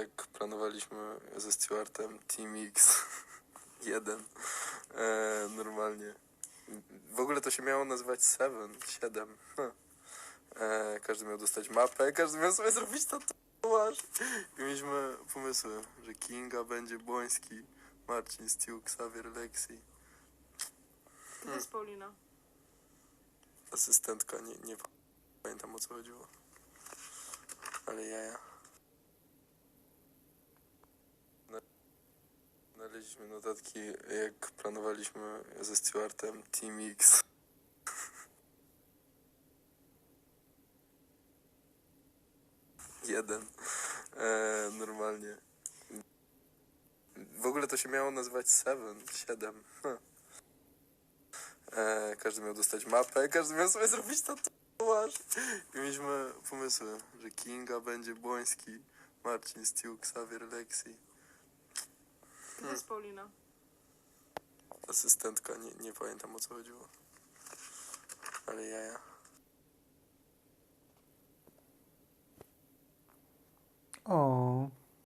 jak planowaliśmy ze Stewartem Team X 1. E, normalnie. W ogóle to się miało nazywać 7, 7. Huh. E, każdy miał dostać mapę, każdy miał sobie zrobić tatuaż. I mieliśmy pomysły, że Kinga będzie Błoński, Marcin, Stu, Xavier, Lexi. To jest Paulina. Asystentka, nie, nie pamiętam o co chodziło. Ale jaja. Znaleźliśmy notatki, jak planowaliśmy ze Stewartem Team X. Jeden. E, normalnie. W ogóle to się miało nazywać 7, 7. Huh. E, każdy miał dostać mapę, każdy miał sobie zrobić tatuaż. I mieliśmy pomysły, że Kinga będzie Błoński, Marcin, Stu, Xavier, Lexi. To jest Paulina. Asystentka, nie, nie pamiętam o co chodziło. Ale jaja. O,